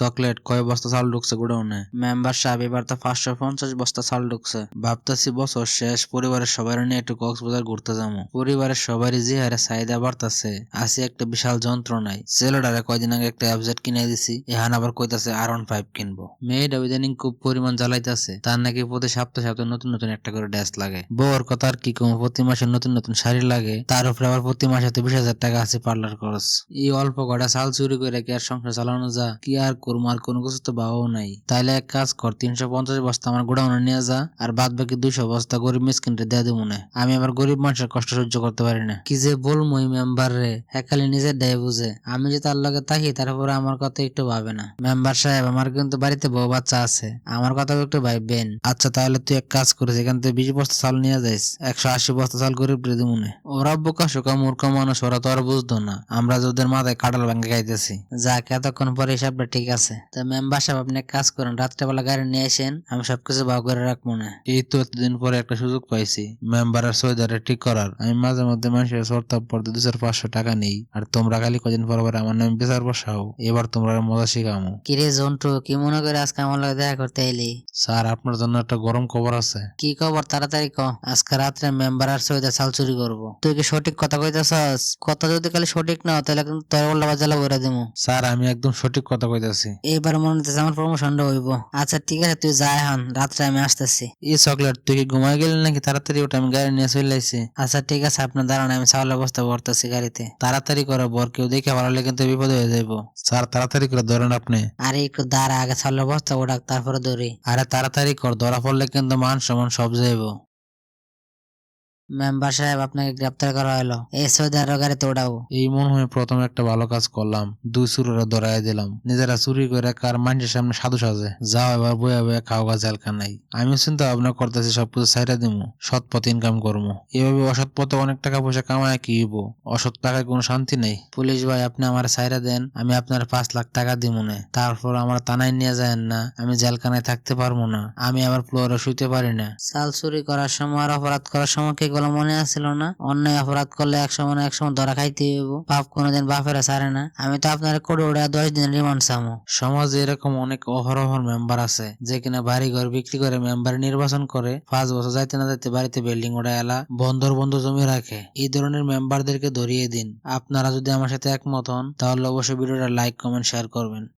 Chocolate কয় বস্তা চাল ঢুকছে গোডাউনে? মেম্বার সাহেব, এবার তো পাঁচশো পঞ্চাশ বস্তা চাল ঢুকছে। ভাবতেছি বছর শেষ, পরিবারের সবাই নিয়ে একটু কক্সবাজার ঘুরতে যাব। পরিবারের সবারই যে হারে চাহিদা বাড়তাছে। আছে একটা বিশাল যন্ত্রণায়। ছেলেটারে কয়দিন আগে একটা অ্যাবজেট কিনে দিছি। এহান আবার কইতাছে আর ওয়ান ফাইভ কিনবো। মেয়েটা ইদানিং খুব পরিমাণ জ্বালাইতাছে। তার নাকি প্রতি সপ্তাহে সপ্তাহে নতুন নতুন একটা করে ড্রেস লাগে। বউর কথা আর কি কম, প্রতি মাসে নতুন নতুন শাড়ি লাগে। তার উপরে আবার প্রতি মাসে বিশ হাজার টাকা আছে পার্লার খরচ। এই অল্প কটা চাল চুরি করে কি আর সংসার চালানো যা কি আর করব আর কোনো কিছু তো বাবাও নাই। তাইলে এক কাজ কর, তিনশো পঞ্চাশ বস্তা আমার গোডাউনে নিয়ে যা, আর বাদ বাকি দুইশো বস্তা গরিব মিসকিনটা দিয়ে দেবো না। আমি আবার গরিব মানুষের কষ্ট সহ্য করতে পারি না। কি যে বলব মেম্বার রে একালি নিজের দেয় বুঝে। আমি যে তার লগে থাকি তারপরে আমার কথা একটু ভাবে না। মেম্বার সাহেব, আমার কিন্তু বাড়িতে বউ বাচ্চা আছে। আমার কথা একটু ভাববেন আচ্ছা তাহলে তুই এক কাজ করিস, এখান থেকে বিশ বস্তা চাল নিয়ে যাইস। একশো আশি বস্তা চাল গরিব রে মনে ওরা বোকা শোকা মূর্খ মানুষ, ওরা তো আর বুঝতো না। আমরা যে ওদের মাথায় কাটাল ভাঙ্গে খাইতেছি। যাক, এতক্ষণ পরে হিসাবটা ঠিক আছে। তো মেম্বার সাহেব আপনি এক কাজ করেন রাত্রেবেলা গাড়ি নিয়ে আসেন আমি সবকিছু ভাগ করে রাখব না। এই তো এতদিন পরে একটা সুযোগ পাইছি। মেম্বারের সৈদারে ঠিক করার। আমি মাঝে মধ্যে মানুষের সর্তাপ পড়তে দু চার পাঁচশো টাকা নেই। আর তোমরা খালি কদিন পর পর আমার নামে বিচার বসাও। এবার তোমরা মজা শিখামো। কিরে জন্টু কি মনে করে আজকে আমার লগে দেখা করতে এলি স্যার আপনার জন্য একটা গরম খবর আছে। কি খবর? তাড়াতাড়ি ক। আজকে রাত্রে মেম্বার আর সইদা চাল চুরি করব। তুই কি সঠিক কথা কইতাছস? কথা যদি খালি সঠিক না তাহলে কিন্তু তোর উল্টা বাজালা বইরা দিমু। স্যার আমি একদম সঠিক কথা কইতাছি। এইবার মনে হচ্ছে আমার প্রমোশনটা হইব। আচ্ছা ঠিক আছে তুই যাই হান রাত্রে আমি আসতেছি। এই চকলেট তুই কি ঘুমাই গেলি নাকি? তাড়াতাড়ি ওটা আমি গাড়ি নিয়ে চলে আইছি। আচ্ছা ঠিক আছে আপনার দাঁড়ান আমি চাউলের বস্তা ভরতেছি গাড়িতে। তাড়াতাড়ি করো বর কেউ দেখে ভালো লাগে কিন্তু বিপদ হয়ে যাইব। স্যার তাড়াতাড়ি করে ধরেন আপনি। আরে একটু দাঁড়া আগে চাউলের বস্তা ওঠাক তারপরে ধরি। আরে তাড়াতাড়ি কর ধরা পড়লে কিন্তু মান সমান সব যাইব। মেম্বার সাহেব আপনাকে গ্রেপ্তার করা হলো। এই সৌদি আরব গাড়িতে এই মনে হয় প্রথম একটা ভালো কাজ করলাম। দুই চুরেরা ধরাই দিলাম। নিজেরা চুরি করে কার মানুষের সামনে সাধু সাজে। যাও এবার বইয়া বইয়া খাও গা জেলকা নাই আমিও চিন্তা ভাবনা করতেছি সবকিছু সাইরা দিমু সৎ পথে ইনকাম করব এভাবে অসৎ পথে অনেক টাকা পয়সা কামায় কি হইব? অসৎ টাকায় কোনো শান্তি নেই। পুলিশ ভাই আপনি আমার সাইরা দেন আমি আপনার পাঁচ লাখ টাকা দিব না। তারপর আমার তানায় নিয়ে যায় না আমি জেলখানায় থাকতে পারব না। আমি আবার ফ্লোরে শুইতে পারি না। চাল চুরি করার সময় আর অপরাধ করার সময় কি গুলো মনে আসছিল না। অন্যায় অপরাধ করলে এক সময় এক সময় ধরা খাইতে হইব। পাপ কোনোদিন বাপেরা ছাড়ে না। আমি তো আপনার কোড়ে উড়ে দশ দিন রিমান্ড চামো। সমাজে এরকম অনেক অহরহর মেম্বার আছে, যে কিনা বাড়ি ঘর বিক্রি করে মেম্বার নির্বাচন করে, পাঁচ বছর যাইতে না যাইতে বাড়িতে বিল্ডিং ওটা এলা, বন্দর বন্ধ জমি রাখে। এই ধরনের মেম্বারদেরকে ধরিয়ে দিন। আপনারা যদি আমার সাথে একমত হন, তাহলে অবশ্যই ভিডিওটা লাইক কমেন্ট শেয়ার করবেন।